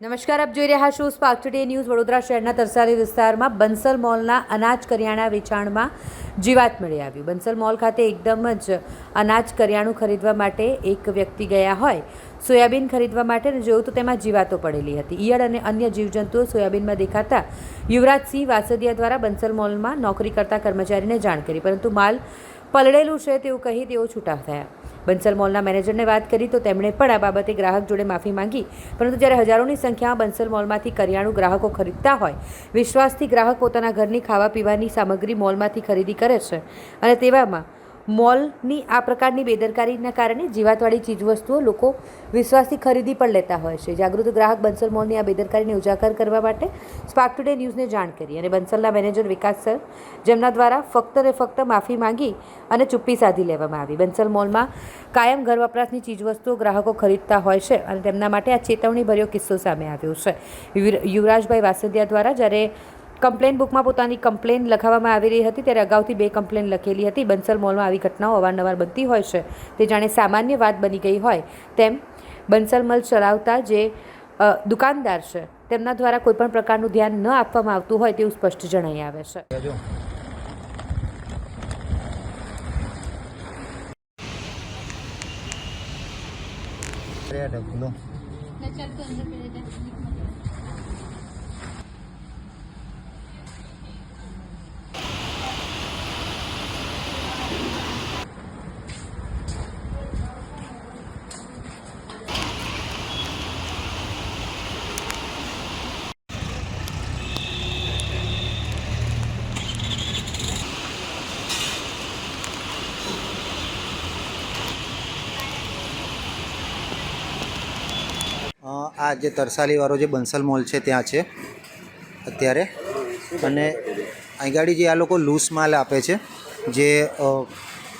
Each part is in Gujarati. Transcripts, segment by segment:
નમસ્કાર, આપ જોઈ રહ્યા છો સ્પાર્ક ટુડે ન્યૂઝ વડોદરા શહેરના તરસાલી વિસ્તારમાં બંસલ મોલના અનાજ કરિયાણા વેચાણમાં જીવાત મળી આવ્યું. બંસલ મોલ ખાતે એકદમ જ અનાજ કરિયાણું ખરીદવા માટે એક વ્યક્તિ ગયા હોય, સોયાબીન ખરીદવા માટે જોયું તો તેમાં જીવાતો પડેલી હતી. ઈયળ અને અન્ય જીવજંતુઓ સોયાબીનમાં દેખાતા યુવરાજસિંહ વાસદિયા દ્વારા બંસલ મોલમાં નોકરી કરતા કર્મચારીને જાણ કરી, પરંતુ માલ પલળેલું છે તેવું કહી તેઓ છૂટા થયા. બંસલ મોલના મેનેજરને વાત કરી તો તેમણે પણ આ બાબતે ગ્રાહક જોડે માફી માંગી. પરંતુ જ્યારે હજારોની સંખ્યામાં બંસલ મોલમાંથી કરિયાણું ગ્રાહકો ખરીદતા હોય, વિશ્વાસથી ગ્રાહક પોતાના ઘરની ખાવા પીવાની સામગ્રી મોલમાંથી ખરીદી કરે છે. અને તેવામાં મોલની આ પ્રકારની બેદરકારીના કારણે જીવાતવાળી ચીજવસ્તુઓ લોકો વિશ્વાસથી ખરીદી પણ લેતા હોય છે. જાગૃત ગ્રાહક બંસલ મોલની આ બેદરકારીને ઉજાગર કરવા માટે સ્પાર્ક ટુડે ન્યૂઝને જાણ કરી અને બંસલના મેનેજર વિકાસ સર જેમના દ્વારા ફક્ત ને ફક્ત માફી માંગી અને ચુપ્પી સાધી લેવામાં આવી. બંસલ મોલમાં કાયમ ઘર વપરાશની ચીજવસ્તુઓ ગ્રાહકો ખરીદતા હોય છે અને તેમના માટે આ ચેતવણીભર્યો કિસ્સો સામે આવ્યો છે. યુવરાજભાઈ વાસદિયા દ્વારા જ્યારે કમ્પ્લેન બુકમાં પોતાની કમ્પ્લેન લખાવવામાં આવી રહી હતી ત્યારે અગાઉથી બે કમ્પ્લેન લખેલી હતી. બંસલ મોલમાં આવી ઘટનાઓ અવારનવાર બનતી હોય છે. તે જાણે સામાન્ય વાત બની ગઈ હોય તેમ બંસલ મલ ચલાવતા જે દુકાનદાર છે તેમના દ્વારા કોઈપણ પ્રકારનું ધ્યાન ન આપવામાં આવતું હોય તેવું સ્પષ્ટ જણાઈ આવે છે. જો આ જે તરસાલીવાળો જે બંસલ મોલ છે ત્યાં છે અત્યારે. અને અહીં જે આ લોકો લૂઝ માલ આપે છે, જે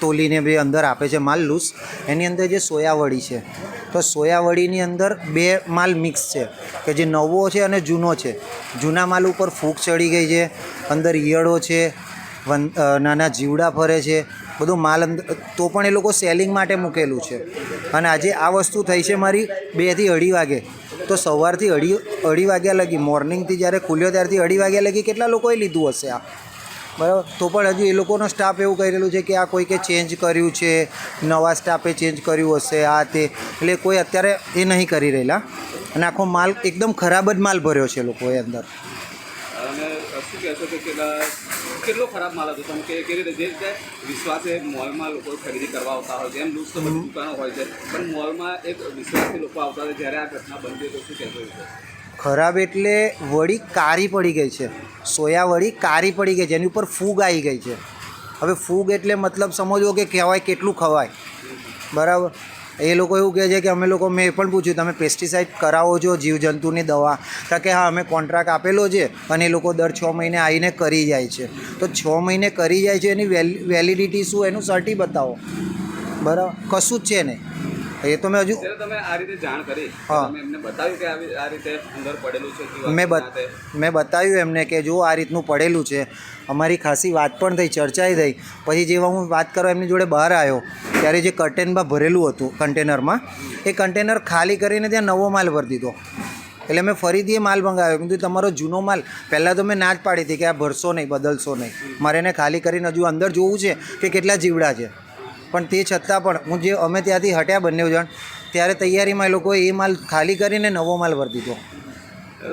તોલીને બી અંદર આપે છે માલ લૂઝ એની અંદર જે સોયાવડી છે, તો સોયાવડીની અંદર બે માલ મિક્સ છે, કે જે નવો છે અને જૂનો છે. જૂના માલ ઉપર ફૂગ ચડી ગઈ છે, અંદર ઈયળો છે, વન નાના જીવડા ફરે છે, બધું માલ અંદર તો પણ એ લોકો સેલિંગ માટે મૂકેલું છે. અને આજે આ વસ્તુ થઈ છે મારી બેથી અઢી વાગે. તો સવારથી અઢી અઢી વાગ્યા લગી, મોર્નિંગથી જ્યારે ખુલ્યો ત્યારથી અઢી વાગ્યા લગી કેટલા લોકોએ લીધું હશે આ? બરાબર? તો પણ હજુ એ લોકોનો સ્ટાફ એવું કરેલું છે કે આ કોઈકે ચેન્જ કર્યું છે, નવા સ્ટાફે ચેન્જ કર્યું હશે, આ તે. એટલે કોઈ અત્યારે એ નહીં કરી રહેલા. અને આખો માલ એકદમ ખરાબ જ માલ ભર્યો છે લોકોએ અંદર. શું કહેશો કે કેટલા ખરાબ માલ હતો? તમે કેવી રીતે જે રીતે વિશ્વાસે મોલમાં લોકો ખરીદી કરવા આવતા હોય છે એમ લૂઝ તો બધી દુકાનો હોય છે, પણ મોલમાં એક વિશ્વાસથી લોકો આવતા હોય જ્યારે આ ઘટના બનતી તો શું કહેશો ખરાબ એટલે વળી કારી પડી ગઈ છે. સોયા વળી કારી પડી ગઈ છે એની ઉપર ફૂગ આવી ગઈ છે. હવે ફૂગ એટલે મતલબ સમજવો કે કહેવાય કેટલું ખવાય. બરાબર? એ લોકો એવું કહે છે કે અમે લોકો, મેં એ પણ પૂછ્યું, તમે પેસ્ટિસાઇડ કરાવો છો જીવજંતુની દવા? તો કે, હા, અમે કોન્ટ્રાક્ટ આપેલો છે અને એ લોકો દર છ મહિને આવીને કરી જાય છે. તો છ મહિને કરી જાય છે એની વેલિડિટી શું? એનું સર્ટી બતાવો. બરાબર? કશું જ છે નહીં. એ તો મેં હજુ તમે આ રીતે જાણ કરી હા. તમે એમને બતાવ્યું કે આ રીતે અંદર પડેલું છે મેં મેં બતાવ્યું એમને કે જો આ રીતનું પડેલું છે અમારી ખાસી વાત પણ થઈ ચર્ચાઈ થઈ. પછી જેવા હું વાત કરવા એમની જોડે બહાર આવ્યો ત્યારે જે કન્ટેનમાં ભરેલું હતું કન્ટેનરમાં એ કન્ટેનર ખાલી કરીને ત્યાં નવો માલ ભરી દીધો. એટલે મેં ફરીથી એ માલ મંગાવ્યો. કીધું તમારો જૂનો માલ. પહેલાં તો મેં ના જ પાડી હતી કે આ ભરશો નહીં બદલશો નહીં. મારે એને ખાલી કરીને હજુ અંદર જોવું છે કે કેટલા જીવડા છે. પણ તે છતાં પણ હું જે અમે ત્યાંથી હટ્યા બંને જણ ત્યારે તૈયારીમાં એ લોકોએ એ માલ ખાલી કરીને નવો માલ ભરી દીધો.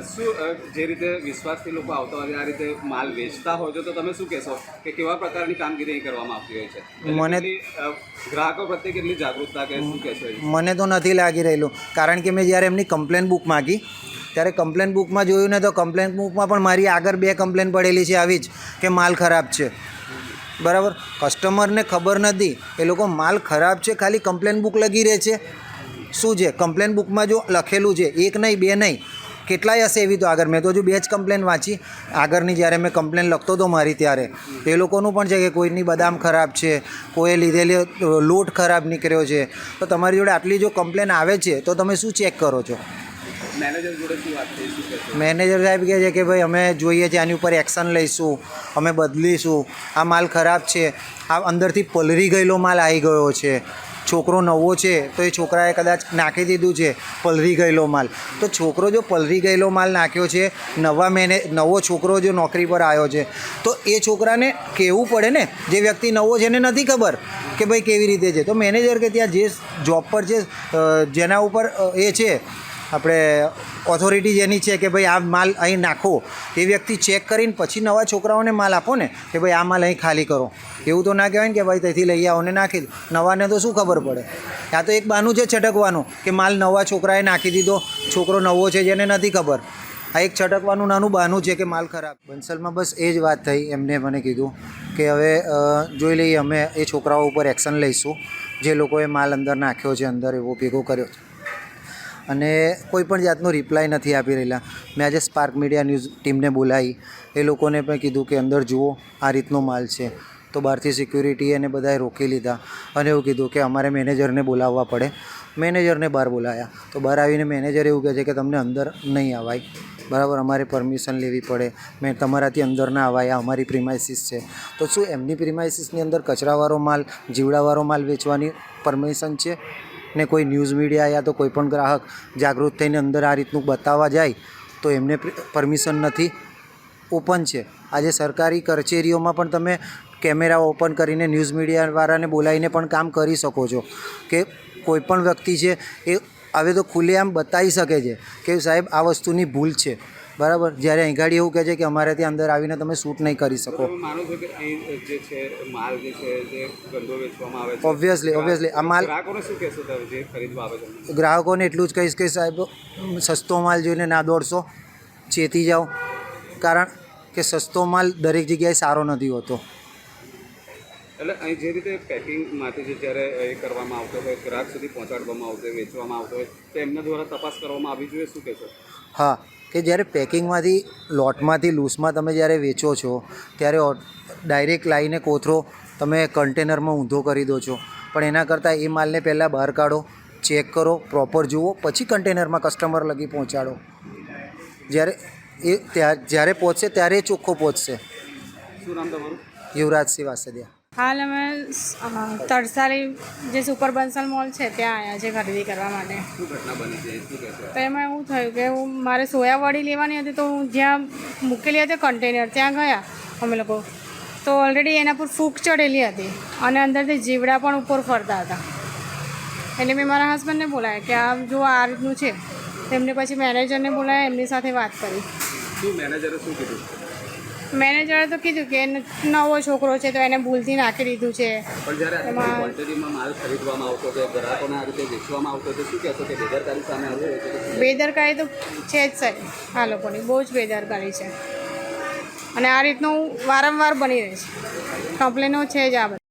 શું જે રીતે વિશ્વાસથી લોકો આવતા હોય આ રીતે માલ વેચતા હોય તો તમે શું કહેશો કે કેવા પ્રકારની કામગીરી કરવામાં આવતી હોય છે? મને- ગ્રાહકો પ્રત્યે કેટલી જાગૃતતા કે શું કહેશો મને તો નથી લાગી રહેલું કારણ કે મેં જ્યારે એમની કમ્પ્લેન બુક માગી ત્યારે કમ્પ્લેન બુકમાં જોયું ને તો કમ્પ્લેન બુકમાં પણ મારી આગળ બે કમ્પ્લેન પડેલી છે આવી જ કે માલ ખરાબ છે. બરાબર? કસ્ટમરને ખબર નથી. એ લોકો માલ ખરાબ છે, ખાલી કમ્પ્લેન બુક લગી રહે છે. શું છે? કમ્પ્લેન બુકમાં જો લખેલું છે, એક નહીં, બે નહીં, કેટલાય હશે એવી તો આગળ? મેં તો હજુ બે જ કમ્પ્લેન વાંચી. આગળની જ્યારે મેં કમ્પ્લેન લખતો હતો મારી ત્યારે. એ લોકોનું પણ છે કે કોઈની બદામ ખરાબ છે, કોઈએ લીધેલી લોટ ખરાબ નીકળ્યો છે. તો તમારી જોડે આટલી જો કમ્પ્લેન આવે છે, તો તમે શું ચેક કરો છો? મેનેજર જોડે શું વાત થઈ મેનેજર સાહેબ કહે છે કે ભાઈ, અમે જોઈએ છે આની ઉપર એક્શન લઈશું, અમે બદલીશું. આ માલ ખરાબ છે. આ અંદરથી પલરી ગયેલો માલ આવી ગયો છે. છોકરો નવો છે, તો એ છોકરાએ કદાચ નાખી દીધું છે પલરી ગયેલો માલ. તો છોકરો જો પલરી ગયેલો માલ નાખ્યો છે, નવા મેને, નવો છોકરો જો નોકરી પર આવ્યો છે, તો એ છોકરાને કહેવું પડે ને? જે વ્યક્તિ નવો છે એને નથી ખબર કે ભાઈ કેવી રીતે છે. તો મેનેજર કે ત્યાં જે જોબ પર છે જેના ઉપર એ છે આપણે ઓથોરિટી જેની છે કે ભાઈ આ માલ અહીં નાખો, એ વ્યક્તિ ચેક કરીને પછી નવા છોકરાઓને માલ આપો ને, કે ભાઈ આ માલ અહીં ખાલી કરો. એવું તો ના કહેવાય ને કે ભાઈ ત્યાંથી લઈ આવો ને નાખી દો. નવાને તો શું ખબર પડે? આ તો એક બાનું છે છટકવાનું, કે માલ નવા છોકરાએ નાખી દીધો, છોકરો નવો છે જેને નથી ખબર. આ એક છટકવાનું નાનું બહાનું છે કે માલ ખરાબ. બંસલમાં બસ એ જ વાત થઈ, એમને મને કીધું, કે હવે જોઈ લઈએ, અમે એ છોકરાઓ ઉપર એક્શન લઈશું. જે લોકોએ માલ અંદર નાખ્યો છે, અંદર એવો ભેગો કર્યો છે. અને કોઈ પણ જાતનો રિપ્લાય નથી આપી રહેલા. મેં આજે સ્પાર્ક મીડિયા ન્યૂઝ ટીમને બોલાવી. એ લોકોને પણ કીધું કે, અંદર જુઓ, આ રીતનો માલ છે. તો બહારથી સિક્યુરિટી એને બધાએ રોકી લીધા અને એવું કીધું કે, અમારે મેનેજરને બોલાવવા પડે. મેનેજરને બહાર બોલાવ્યા તો બહાર આવીને મેનેજર એવું કહે છે કે, તમને અંદર નહીં અવાય બરાબર, અમારે પરમિશન લેવી પડે. મેં તમારાથી અંદર ના અવાય આ અમારી પ્રિમાઇસીસ છે. તો શું, એમની પ્રિમાઇસીસની અંદર કચરાવાળો માલ, જીવડાવાળો માલ વેચવાની પરમિશન છે? ને કોઈ ન્યૂઝ મીડિયા યા તો કોઈ પણ ગ્રાહક જાગૃત થઈને અંદર આ રીતનું બતાવવા જાય, તો એમને પરમિશન નથી. ઓપન છે. આજે સરકારી કચેરીઓમાં પણ તમે કેમેરા ઓપન કરીને ન્યૂઝ મીડિયાવાળાને બોલાવીને પણ કામ કરી શકો છો. કે કોઈ પણ વ્યક્તિ છે એ, હવે તો ખુલ્લેઆમ બતાવી શકે છે કે સાહેબ આ વસ્તુની ભૂલ છે. બરાબર? જ્યારે અહીં ગાડી એવું કહે છે કે અમારે ત્યાં અંદર આવીને તમે શૂટ નહીં કરી શકો. જે છે માલ જે છે જે ગંદો વેચવામાં આવે છે Obviously, obviously. આ માલ- ગ્રાહકોને એટલું જ કહીશ કે સાહેબ સસ્તો માલ જોઈને ના દોડશો ચેતી જાઓ. કારણ કે સસ્તો માલ દરેક જગ્યાએ સારો નથી હોતો. એટલે અહીં જે રીતે પેકિંગમાંથી જે જ્યારે એ કરવામાં આવતો હોય ગ્રાહક સુધી પહોંચાડવામાં આવતો હોય વેચવામાં આવતો હોય તો એમના દ્વારા તપાસ કરવામાં આવી જોઈએ શું કહેશો? હા. કે જ્યારે પેકિંગમાંથી લોટમાંથી લૂઝમાં તમે જ્યારે વેચો છો ત્યારે ડાયરેક્ટ લાવીને કોથરો તમે કન્ટેનરમાં ઊંધો કરી દો છો. પણ એના કરતાં એ માલને પહેલાં બહાર કાઢો ચેક કરો પ્રોપર જુઓ પછી કન્ટેનરમાં કસ્ટમર લગી પહોંચાડો. જ્યારે એ ત્યાં જ્યારે પહોંચશે ત્યારે ચોખ્ખો પહોંચશે. યુવરાજ સિંહ યુવરાજસિંહ વાસદિયા. હાલ અમે તરસારી જે સુપર બંસલ મોલ છે ત્યાં આવ્યા છે ખરીદી કરવા માટે. તો એમાં એવું થયું કે હું મારે સોયાવડી લેવાની હતી તો હું જ્યાં મૂકેલી હતી કન્ટેનર ત્યાં ગયા અમે લોકો. તો ઓલરેડી એના પર ફૂગ ચડેલી હતી અને અંદરથી જીવડા પણ ઉપર ફરતા હતા. એટલે મેં મારા હસબન્ડને બોલાયા કે આ જો આ રીતનું છે. તેમને પછી મેનેજરને બોલાયા એમની સાથે વાત કરી. શું મેનેજરે શું કીધું? મેનેજરે તો કીધું કે નવો છોકરો છે તો એને ભૂલથી નાખી દીધું છે. પણ જ્યારે એમાં- ક્વોન્ટિટીમાં માલ ખરીદવામાં આવતો હોય ગ્રાહકોને આ રીતે વેચવામાં આવતો હોય શું કહેશો કે બેદરકારી સામે આવી? બેદરકારી તો છે જ સાહેબ આ લોકોની બહુ જ બેદરકારી છે. અને આ રીતનું વારંવાર બની રહે છે. કમ્પ્લેનો છે જ આ બધી.